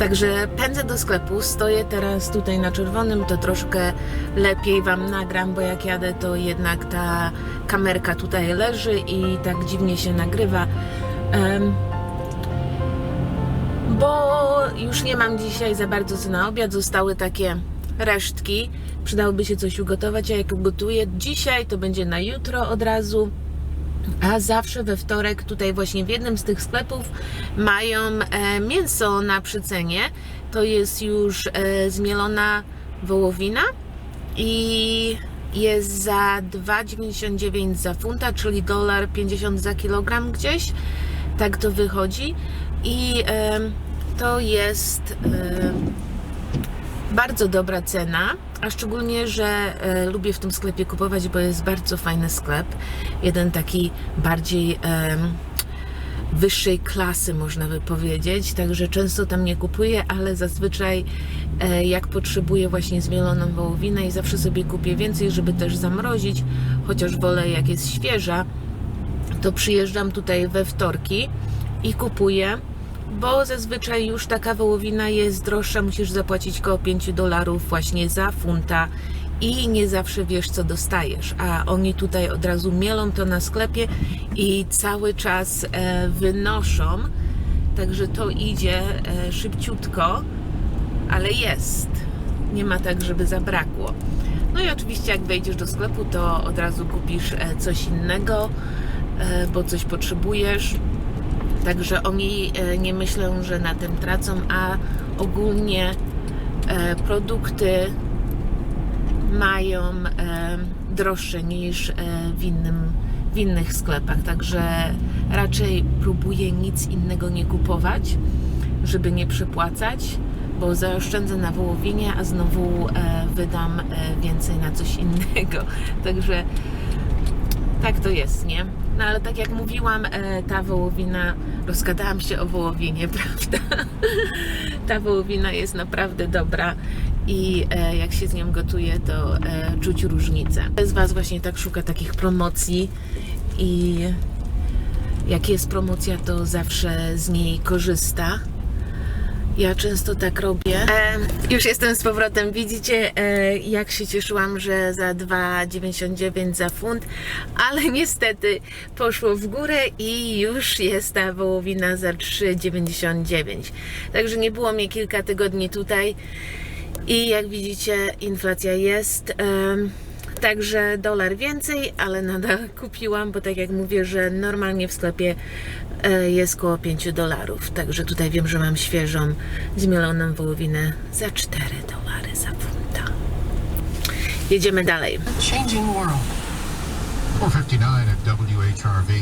Także pędzę do sklepu, stoję teraz tutaj na czerwonym, to troszkę lepiej Wam nagram, bo jak jadę, to jednak ta kamerka tutaj leży i tak dziwnie się nagrywa. Em, bo już nie mam dzisiaj za bardzo co na obiad, zostały takie resztki. Przydałoby się coś ugotować, a jak ugotuję dzisiaj, to będzie na jutro od razu. A zawsze we wtorek tutaj właśnie w jednym z tych sklepów mają e, mięso na przycenie. To jest już e, zmielona wołowina i jest za 2,99 za funta, czyli dolar 50 za kilogram gdzieś. Tak to wychodzi. I em, to jest em, bardzo dobra cena, a szczególnie, że e, lubię w tym sklepie kupować, bo jest bardzo fajny sklep. Jeden taki bardziej wyższej klasy, można by powiedzieć. Także często tam nie kupuję, ale zazwyczaj e, jak potrzebuję właśnie zmieloną wołowinę i zawsze sobie kupię więcej, żeby też zamrozić, chociaż wolę jak jest świeża, to przyjeżdżam tutaj we wtorki i kupuję, bo zazwyczaj już taka wołowina jest droższa, musisz zapłacić około 5 dolarów właśnie za funta i nie zawsze wiesz co dostajesz, a oni tutaj od razu mielą to na sklepie i cały czas e, wynoszą, także to idzie e, szybciutko, ale jest. Nie ma tak, żeby zabrakło. No i oczywiście jak wejdziesz do sklepu, to od razu kupisz e, coś innego, bo coś potrzebujesz. Także oni e, nie myślą, że na tym tracą, a ogólnie e, produkty mają e, droższe niż w, innym, w innych sklepach. Także raczej próbuję nic innego nie kupować, żeby nie przepłacać, bo zaoszczędzę na wołowinie, a znowu wydam więcej na coś innego. Także tak to jest, nie? No ale tak jak mówiłam, e, ta wołowina, rozgadałam się o wołowinie, prawda? ta wołowina jest naprawdę dobra i e, jak się z nią gotuje, to e, czuć różnicę. Z Was właśnie tak szuka takich promocji i jak jest promocja, to zawsze z niej korzysta. Ja często tak robię. E, już jestem z powrotem. Widzicie, e, jak się cieszyłam, że za 2,99 za funt, ale niestety poszło w górę i już jest ta wołowina za 3,99. Także nie było mnie kilka tygodni tutaj i jak widzicie, inflacja jest. em, Także dolar więcej, ale nadal kupiłam, bo tak jak mówię, że normalnie w sklepie e, jest około 5 dolarów. Także tutaj wiem, że mam świeżą, zmieloną wołowinę za 4 dolary za funta. Jedziemy dalej. Changing world. 459 at WHRV.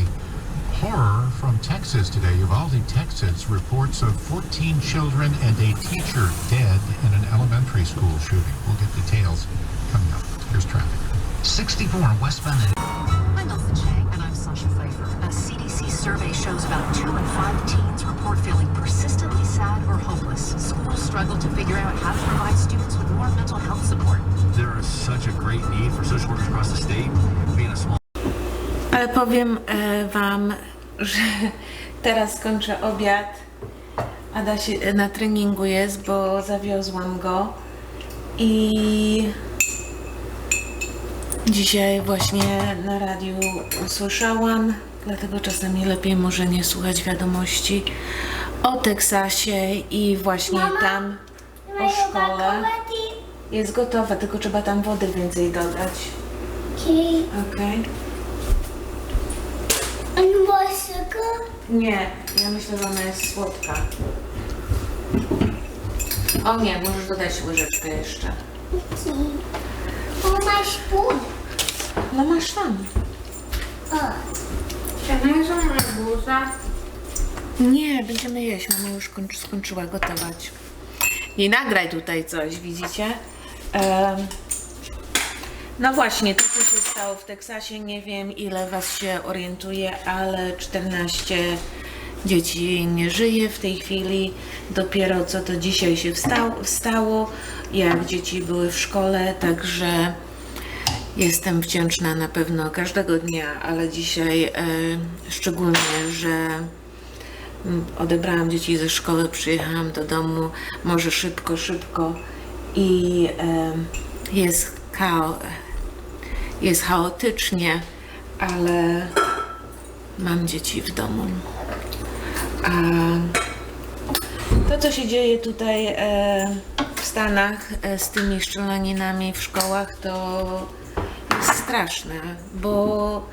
Horror from Texas today. Uvalde, Texas reports of 14 children and a teacher dead in an elementary school shooting. We'll get details coming up. Here's traffic. 64 westbound and I'm Elsa Chang. And I'm Sasha Pfeiffer. A CDC survey shows about two in five teens report feeling persistently sad or hopeless. Schools struggle to figure out how to provide students with more mental health support. there is such a great need for social workers across the state. Being a small Ale powiem e, Wam, że teraz skończę obiad. Ada się na treningu jest, bo zawiozłam go. I dzisiaj właśnie na radiu usłyszałam, dlatego czasami lepiej może nie słuchać wiadomości o Teksasie i właśnie tam o szkole. Jest gotowe, tylko trzeba tam wody więcej dodać. Okay. Okej. Wasaka. Nie, ja myślę, że ona jest słodka. O nie, możesz dodać łyżeczkę jeszcze. Okay. My spoon. No masz tam. Oh. Nie, będziemy jeść. Mama już kończy, skończyła gotować. Nie nagraj tutaj coś, widzicie? Em, no właśnie, to co się stało w Teksasie, nie wiem ile Was się orientuje, ale 14 dzieci nie żyje w tej chwili. Dopiero co to dzisiaj się wstał, wstało, jak dzieci były w szkole, także jestem wdzięczna na pewno każdego dnia, ale dzisiaj e, szczególnie, że Mm, Odebrałam dzieci ze szkoły, przyjechałam do domu, może szybko, szybko i em, jest, chao- jest chaotycznie, ale mam dzieci w domu. A to, co się dzieje tutaj e, w Stanach e, z tymi szczelaninami w szkołach, to jest straszne, bo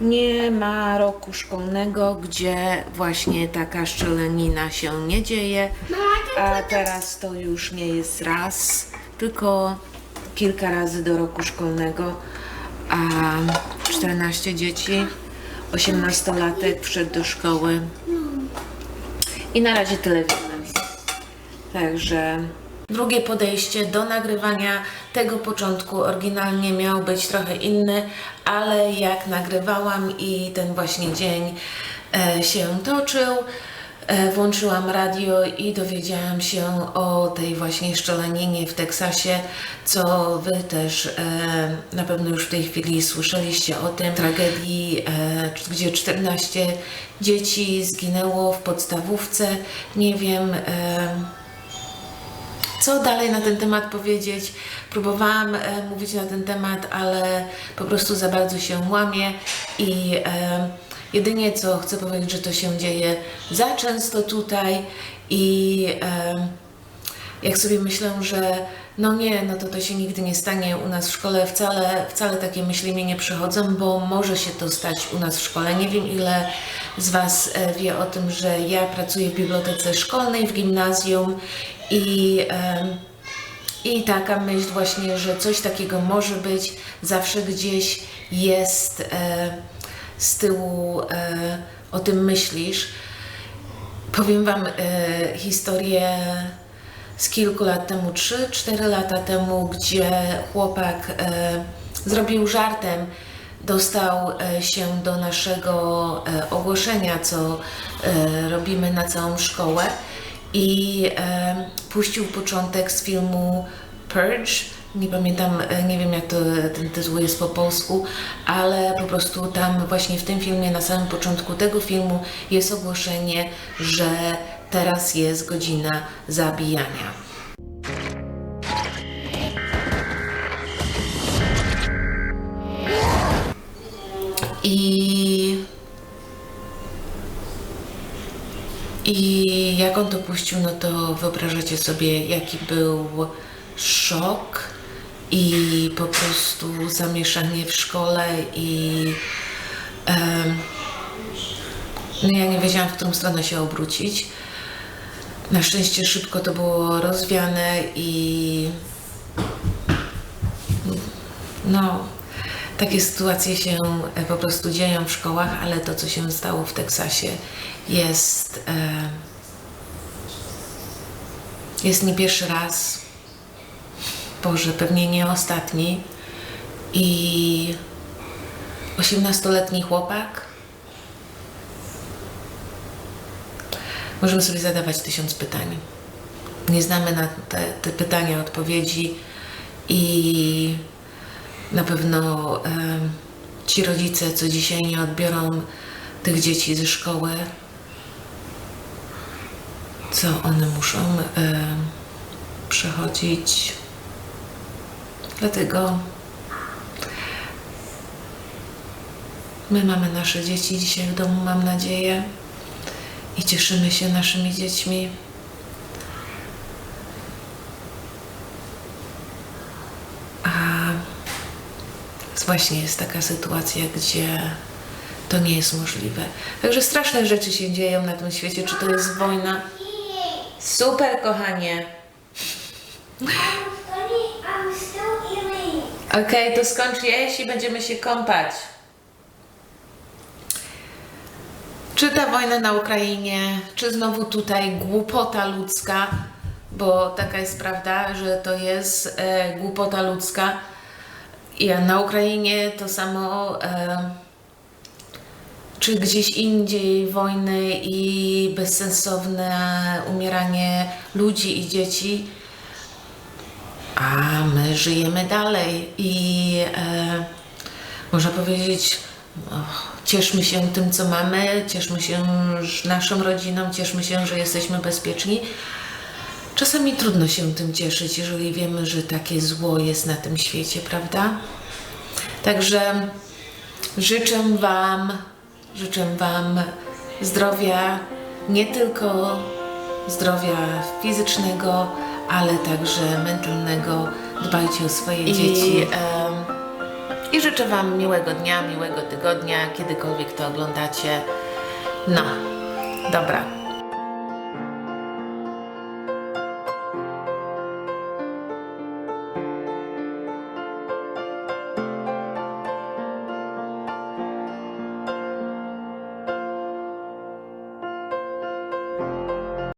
nie ma roku szkolnego, gdzie właśnie taka szczelanina się nie dzieje, a teraz to już nie jest raz, tylko kilka razy do roku szkolnego, a 14 dzieci, 18-latek wszedł do szkoły i na razie tyle wiemy. Także drugie podejście do nagrywania tego początku oryginalnie miał być trochę inny, ale jak nagrywałam i ten właśnie dzień e, się toczył, e, włączyłam radio i dowiedziałam się o tej właśnie szczelaninie w Teksasie, co Wy też e, na pewno już w tej chwili słyszeliście o tym tragedii, e, gdzie 14 dzieci zginęło w podstawówce. Nie wiem. E, co dalej na ten temat powiedzieć? Próbowałam e, mówić na ten temat, ale po prostu za bardzo się łamie i e, jedynie co chcę powiedzieć, że to się dzieje za często tutaj i e, jak sobie myślę, że no nie, no to to się nigdy nie stanie u nas w szkole, wcale, wcale takie myśli mi nie przychodzą, bo może się to stać u nas w szkole. Nie wiem ile z Was e, wie o tym, że ja pracuję w bibliotece szkolnej, w gimnazjum i, i taka myśl właśnie, że coś takiego może być, zawsze gdzieś jest e, z tyłu e, o tym myślisz. Powiem Wam e, historię z kilku lat temu, 3-4 lata temu, gdzie chłopak zrobił żartem, dostał się do naszego ogłoszenia, co robimy na całą szkołę i puścił początek z filmu Purge. Nie pamiętam, e, nie wiem jak to ten tytuł jest po polsku, ale po prostu tam właśnie w tym filmie, na samym początku tego filmu jest ogłoszenie, że teraz jest godzina zabijania. I I jak on to puścił, no to wyobrażacie sobie, jaki był szok i po prostu zamieszanie w szkole i em, no ja nie wiedziałam, w którą stronę się obrócić. Na szczęście szybko to było rozwiane i no, takie sytuacje się e, po prostu dzieją w szkołach, ale to, co się stało w Teksasie, jest, e, jest nie pierwszy raz. Boże, pewnie nie ostatni. I 18-letni chłopak. Możemy sobie zadawać tysiąc pytań. Nie znamy na te, te pytania odpowiedzi i na pewno ci rodzice, co dzisiaj nie odbiorą tych dzieci ze szkoły, co one muszą przechodzić. Dlatego my mamy nasze dzieci dzisiaj w domu, mam nadzieję, i cieszymy się naszymi dziećmi. Właśnie jest taka sytuacja, gdzie to nie jest możliwe. Także straszne rzeczy się dzieją na tym świecie. Czy to jest wojna? Super, kochanie. Okej, to skończ jeść i będziemy się kąpać. Czy ta wojna na Ukrainie, czy znowu tutaj głupota ludzka, bo taka jest prawda, że to jest e, głupota ludzka. Ja na Ukrainie to samo, e, czy gdzieś indziej wojny i bezsensowne umieranie ludzi i dzieci. A my żyjemy dalej i e, można powiedzieć, Och, cieszmy się tym, co mamy, cieszmy się naszą rodziną, cieszmy się, że jesteśmy bezpieczni. Czasami trudno się tym cieszyć, jeżeli wiemy, że takie zło jest na tym świecie, prawda? Także życzę Wam, życzę Wam zdrowia, nie tylko zdrowia fizycznego, ale także mentalnego. Dbajcie o swoje dzieci. em, I życzę Wam miłego dnia, miłego tygodnia, kiedykolwiek to oglądacie. No, dobra.